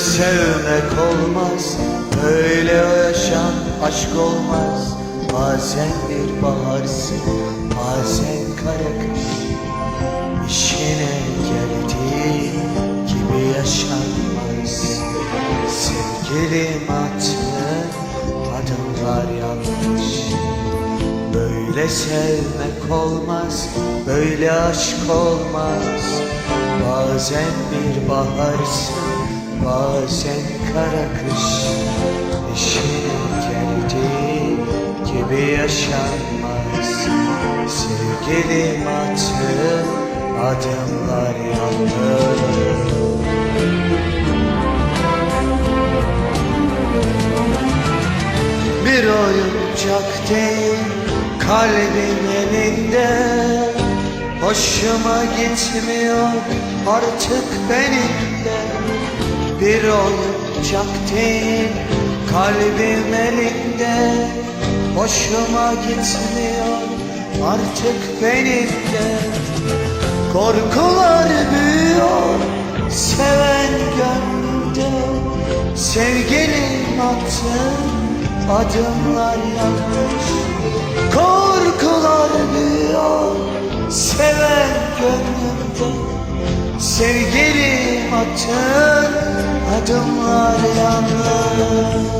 sevmek olmaz Böyle yaşam aşk olmaz. Bazen bir baharsın Bazen kara kış. İşine geldiği gibi yaşanmaz. Sevgilim attığın adımlar yanlış. Böyle sevmek olmaz, böyle aşk olmaz. Bazen bir baharsın, bazen kara kış İşine geldiği gibi yaşanmaz. Sevgilim attığın adımlar yanlış Bir oyuncak değil kalbim elinde. Hoşuma gitmiyor artık benim de Bir değil kalbim elinde Hoşuma gitmiyor. Artık benim de Korkular büyüyor. Seven gönlümde Sevgilim attığın adımlar yanlış Korkular büyüyor. Seven gönlümde Sevgilim attığın adımlar yanlış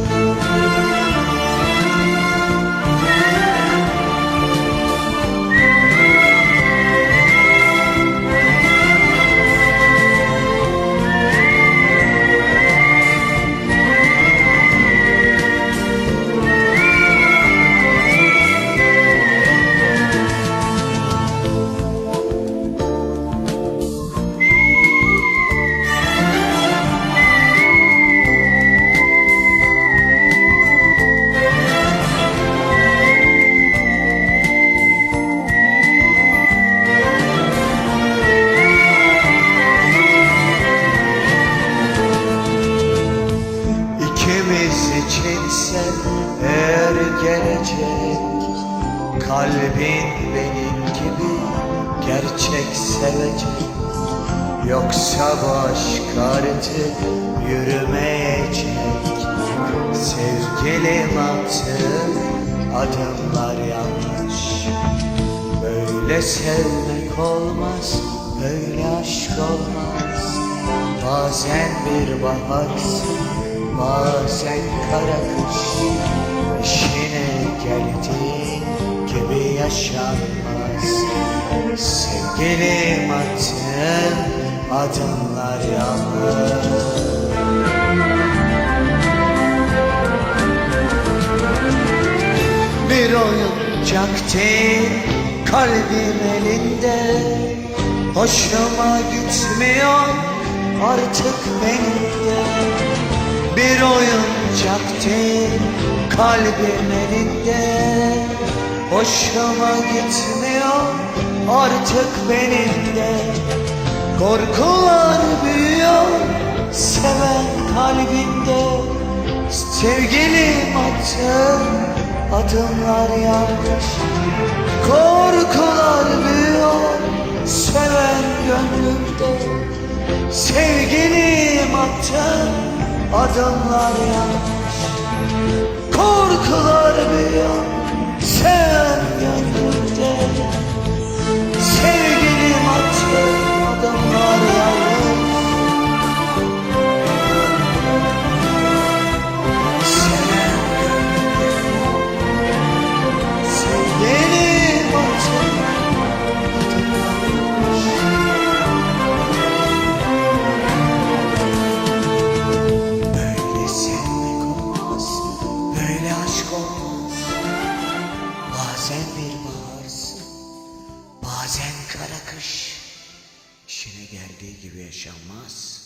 Kalbin benim gibi gerçek sevecek. Yoksa başka artık yürümeyecek. Sevgilim attığın adımlar yanlış. Böyle sevmek olmaz, böyle aşk olmaz. Bazen bir baharsın, bazen kara kış. İşine geldiği gibi yaşanmaz Sevgilim attığın adımlar yanlış Bir oyuncak değil kalbim elinde. Hoşuma gitmiyor artık benim de Bir oyuncak değil kalbim elinde Hoşuma gitmiyor artık benim de. Korkular büyüyor seven kalbinde Sevgilim attığın adımlar yanlış. Korkular büyüyor seven gönlümde. Sevgilim attığın adımlar yanlış. Korkular büyüyor seven gönlümde bazen kara kış. İşine geldiği gibi yaşanmaz.